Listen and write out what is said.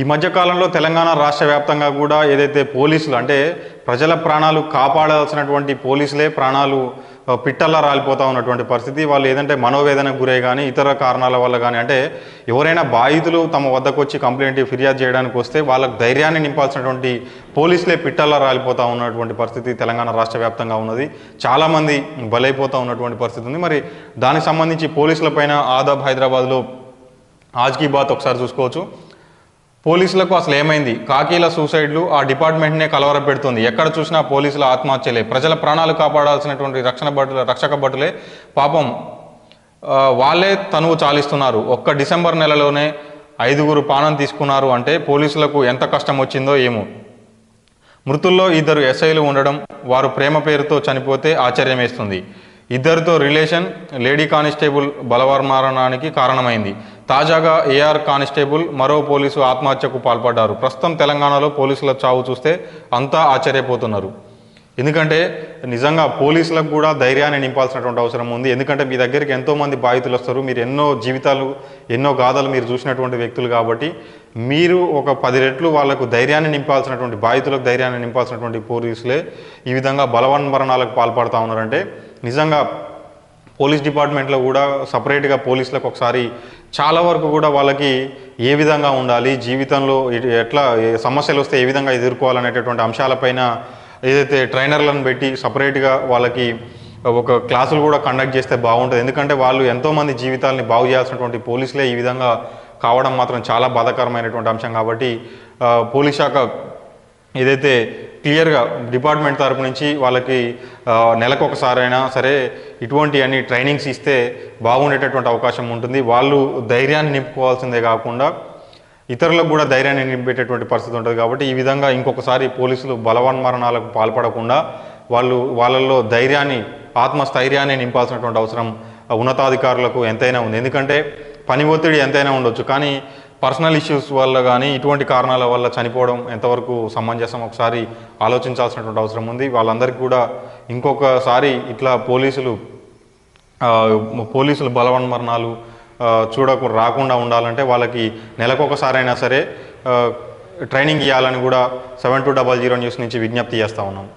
ఈ మధ్యకాలంలో తెలంగాణ రాష్ట్ర వ్యాప్తంగా కూడా ఏదైతే పోలీసులు అంటే ప్రజల ప్రాణాలు కాపాడాల్సినటువంటి పోలీసులే ప్రాణాలు పిట్టల్లా రాలిపోతూ ఉన్నటువంటి పరిస్థితి. వాళ్ళు ఏదంటే మనోవేదనకు గురై కానీ ఇతర కారణాల వల్ల కానీ అంటే ఎవరైనా బాధితులు తమ వద్దకు వచ్చి కంప్లైంట్ ఫిర్యాదు చేయడానికి వస్తే వాళ్ళకు ధైర్యాన్ని నింపాల్సినటువంటి పోలీసులే పిట్టల్లా రాలిపోతూ ఉన్నటువంటి పరిస్థితి తెలంగాణ రాష్ట్ర వ్యాప్తంగా ఉన్నది. చాలామంది బలైపోతూ ఉన్నటువంటి పరిస్థితి ఉంది. మరి దానికి సంబంధించి పోలీసులపైన ఆదాబ్ హైదరాబాద్లో ఆజ్కి బాత్ ఒకసారి చూసుకోవచ్చు. పోలీసులకు అసలు ఏమైంది? కాకీల సూసైడ్లు ఆ డిపార్ట్మెంట్నే కలవర పెడుతుంది ఎక్కడ చూసినా పోలీసుల ఆత్మహత్యలే. ప్రజల ప్రాణాలు కాపాడాల్సినటువంటి రక్షణ భటుల రక్షక భటులే. పాపం వాళ్ళే తనువు చాలిస్తున్నారు. ఒక్క డిసెంబర్ నెలలోనే ఐదుగురు ప్రాణం తీసుకున్నారు అంటే పోలీసులకు ఎంత కష్టం వచ్చిందో ఏమో. మృతుల్లో ఇద్దరు ఎస్ఐలు ఉండడం వారు ప్రేమ పేరుతో చనిపోతే ఆశ్చర్యం వేస్తుంది. ఇద్దరితో రిలేషన్ లేడీ కానిస్టేబుల్ బలవర్మారణానికి కారణమైంది. తాజాగా ఏఆర్ కానిస్టేబుల్ మరో పోలీసు ఆత్మహత్యకు పాల్పడ్డారు. ప్రస్తుతం తెలంగాణలో పోలీసుల చావు చూస్తే అంతా ఆశ్చర్యపోతున్నారు. ఎందుకంటే నిజంగా పోలీసులకు కూడా ధైర్యాన్ని నింపాల్సినటువంటి అవసరం ఉంది. ఎందుకంటే మీ దగ్గరికి ఎంతోమంది బాధితులు వస్తారు. మీరు ఎన్నో జీవితాలు ఎన్నో గాథలు మీరు చూసినటువంటి వ్యక్తులు కాబట్టి మీరు ఒక పది రెట్లు వాళ్ళకు ధైర్యాన్ని నింపాల్సినటువంటి బాధితులకు ధైర్యాన్ని నింపాల్సినటువంటి పోలీసులే ఈ విధంగా బలవన్మరణాలకు పాల్పడతా ఉన్నారంటే నిజంగా పోలీస్ డిపార్ట్మెంట్లో కూడా సపరేట్గా పోలీసులకు ఒకసారి చాలా వరకు కూడా వాళ్ళకి ఏ విధంగా ఉండాలి జీవితంలో ఎట్లా సమస్యలు వస్తే ఏ విధంగా ఎదుర్కోవాలనేటటువంటి అంశాలపైన ఏదైతే ట్రైనర్లను పెట్టి సపరేట్గా వాళ్ళకి ఒక క్లాసులు కూడా కండక్ట్ చేస్తే బాగుంటుంది. ఎందుకంటే వాళ్ళు ఎంతోమంది జీవితాలని బాగు చేయాల్సినటువంటి పోలీసులే ఈ విధంగా కావడం మాత్రం చాలా బాధాకరమైనటువంటి అంశం కాబట్టి పోలీస్ శాఖ ఏదైతే క్లియర్గా డిపార్ట్మెంట్ తరపు నుంచి వాళ్ళకి నెలకు ఒకసారైనా సరే ఇటువంటి అన్ని ట్రైనింగ్స్ ఇస్తే బాగుండేటటువంటి అవకాశం ఉంటుంది. వాళ్ళు ధైర్యాన్ని నింపుకోవాల్సిందే కాకుండా ఇతరులకు కూడా ధైర్యాన్ని నింపేటటువంటి పరిస్థితి ఉంటుంది కాబట్టి ఈ విధంగా ఇంకొకసారి పోలీసులు బలవన్మరణాలకు పాల్పడకుండా వాళ్ళు వాళ్ళల్లో ధైర్యాన్ని ఆత్మస్థైర్యాన్ని నింపాల్సినటువంటి అవసరం ఉన్నతాధికారులకు ఎంతైనా ఉంది. ఎందుకంటే పని ఒత్తిడి ఎంతైనా ఉండొచ్చు. కానీ పర్సనల్ ఇష్యూస్ వల్ల కానీ ఇటువంటి కారణాల వల్ల చనిపోవడం ఎంతవరకు సమంజసం ఒకసారి ఆలోచించాల్సినటువంటి అవసరం ఉంది. వాళ్ళందరికీ కూడా ఇంకొకసారి ఇట్లా పోలీసులు పోలీసులు బలవన్మరణాలు చూడకు రాకుండా ఉండాలంటే వాళ్ళకి నెలకొకసారైనా సరే ట్రైనింగ్ ఇవ్వాలని కూడా seven two double zero news నుంచి విజ్ఞప్తి చేస్తూ ఉన్నాం.